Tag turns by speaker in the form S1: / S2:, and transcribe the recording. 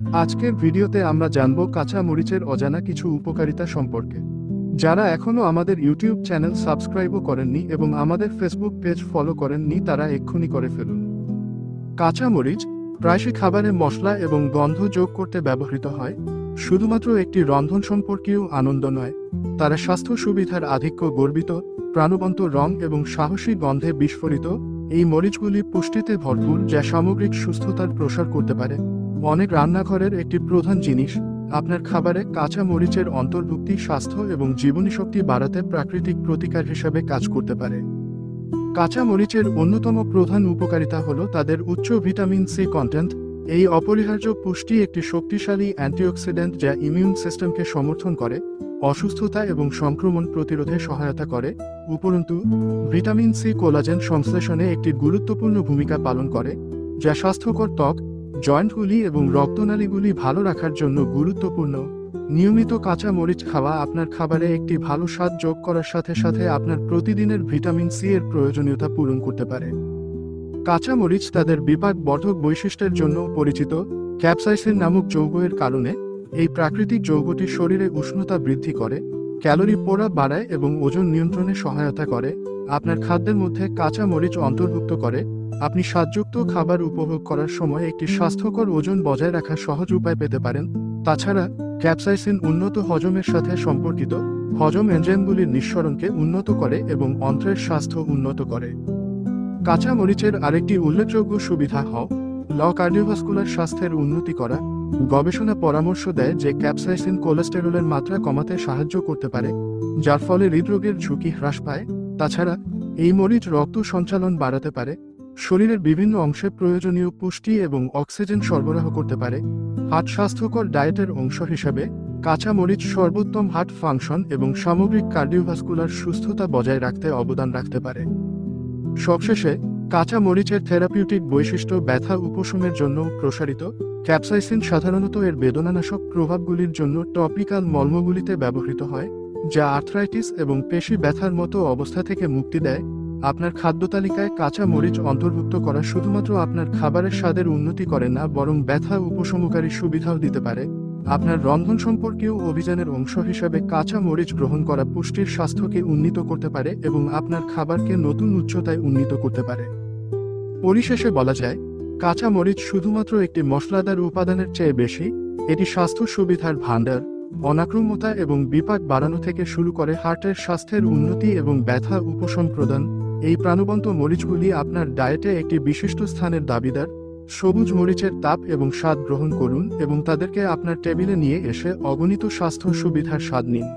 S1: আজকের ভিডিওতে আমরা জানব কাঁচা মরিচের অজানা কিছু উপকারিতা সম্পর্কে। যারা এখনও আমাদের ইউটিউব চ্যানেল সাবস্ক্রাইবও করেননি এবং আমাদের ফেসবুক পেজ ফলো করেননি, তারা এক্ষুনি করে ফেলুন। কাঁচা মরিচ প্রায়শই খাবারে মশলা এবং গন্ধ যোগ করতে ব্যবহৃত হয়, শুধুমাত্র একটি রন্ধন সম্পর্কীয় আনন্দ নয়। তারা স্বাস্থ্য সুবিধার আধিক্য গর্বিত, প্রাণবন্ত রং এবং সাহসী গন্ধে বিস্ফোরিত। এই মরিচগুলি পুষ্টিতে ভরপুর, যা সামগ্রিক সুস্থতার প্রসার করতে পারে। অনেক রান্নাঘরের একটি প্রধান জিনিস, আপনার খাবারে কাঁচা মরিচের অন্তর্ভুক্তি, স্বাস্থ্য এবং জীবনী শক্তি বাড়াতে প্রাকৃতিক প্রতিকার হিসাবে কাজ করতে পারে। কাঁচা মরিচের অন্যতম প্রধান উপকারিতা হল তাদের উচ্চ ভিটামিন সি কন্টেন্ট এই অপরিহার্য পুষ্টি একটি শক্তিশালী অ্যান্টিঅক্সিডেন্ট যা ইমিউন সিস্টেমকে সমর্থন করে, অসুস্থতা এবং সংক্রমণ প্রতিরোধে সহায়তা করে, উপরন্তু, ভিটামিন সি কোলাজেন সংশ্লেষণে একটি গুরুত্বপূর্ণ ভূমিকা পালন করে, যা স্বাস্থ্যকর ত্বক জয়েন্টগুলি এবং রক্তনালীগুলি ভালো রাখার জন্য গুরুত্বপূর্ণ। নিয়মিত কাঁচা মরিচ খাওয়া আপনার খাবারে একটি ভালো স্বাদ যোগ করার সাথে সাথে আপনার প্রতিদিনের ভিটামিন সি এর প্রয়োজনীয়তা পূরণ করতে পারে। কাঁচা মরিচ তাদের বিপাক বর্ধক বৈশিষ্ট্যের জন্য পরিচিত, ক্যাপসাইসিন নামক যৌগের কারণে এই প্রাকৃতিক যৌগটি শরীরে উষ্ণতা বৃদ্ধি করে, ক্যালোরি পোড়া বাড়ায় এবং ওজন নিয়ন্ত্রণে সহায়তা করে। আপনার খাদ্যের মধ্যে কাঁচা মরিচ অন্তর্ভুক্ত করে আপনি স্বাদযুক্ত খাবার উপভোগ করার সময় একটি স্বাস্থ্যকর ওজন বজায় রাখার সহজ উপায় পেতে পারেন। তাছাড়া, ক্যাপসাইসিন উন্নত হজমের সাথে সম্পর্কিত, হজম এনজাইমগুলির নিঃসরণকে উন্নত করে এবং অন্ত্রের স্বাস্থ্য উন্নত করে। কাঁচা মরিচের আরেকটি উল্লেখযোগ্য সুবিধা হ ল কার্ডিওভাস্কুলার স্বাস্থ্যের উন্নতি করা, গবেষণা পরামর্শ দেয় যে ক্যাপসাইসিন কোলেস্টেরলের মাত্রা কমাতে সাহায্য করতে পারে, যার ফলে হৃদরোগের ঝুঁকি হ্রাস পায়। তাছাড়া, এই মরিচ রক্ত সঞ্চালন বাড়াতে পারে শরীরের বিভিন্ন অংশে প্রয়োজনীয় পুষ্টি এবং অক্সিজেন সরবরাহ করতে পারে। হার্ট স্বাস্থ্যকর ডায়েটের অংশ হিসাবে কাঁচা মরিচ সর্বোত্তম হার্ট ফাংশন এবং সামগ্রিক কার্ডিওভাস্কুলার সুস্থতা বজায় রাখতে অবদান রাখতে পারে। সবশেষে কাঁচা মরিচের থেরাপিউটিক বৈশিষ্ট্য ব্যথা উপশমের জন্য প্রসারিত। ক্যাপসাইসিন সাধারণত এর বেদনানাশক প্রভাবগুলির জন্য টপিক্যাল মলমগুলিতে ব্যবহৃত হয়, যা আর্থ্রাইটিস এবং পেশি ব্যথার মতো অবস্থা থেকে মুক্তি দেয়। আপনার খাদ্য তালিকায় কাঁচা মরিচ অন্তর্ভুক্ত করা শুধুমাত্র আপনার খাবারের স্বাদের উন্নতি করে না, বরং ব্যথা উপশমকারী সুবিধাও দিতে পারে। আপনার রন্ধন সম্পর্কীয় অভিযানের অংশ হিসাবে কাঁচা মরিচ গ্রহণ করা পুষ্টির স্বাস্থ্যকে উন্নীত করতে পারে এবং আপনার খাবারকে নতুন উচ্চতায় উন্নীত করতে পারে। পরিশেষে বলা যায়, কাঁচা মরিচ শুধুমাত্র একটি মশলাদার উপাদানের চেয়ে বেশি, এটি স্বাস্থ্য সুবিধার ভাণ্ডার অনাক্রম্যতা এবং বিপাক বাড়ানো থেকে শুরু করে হার্টের স্বাস্থ্যের উন্নতি এবং ব্যথা উপশম প্রদান এই প্রাণবন্ত মরিচগুলি আপনার ডায়েটে একটি বিশিষ্ট স্থানের দাবিদার। সবুজ মরিচের তাপ এবং স্বাদ গ্রহণ করুন এবং তাদেরকে আপনার টেবিলে নিয়ে এসে অগণিত স্বাস্থ্য সুবিধার স্বাদ নিন।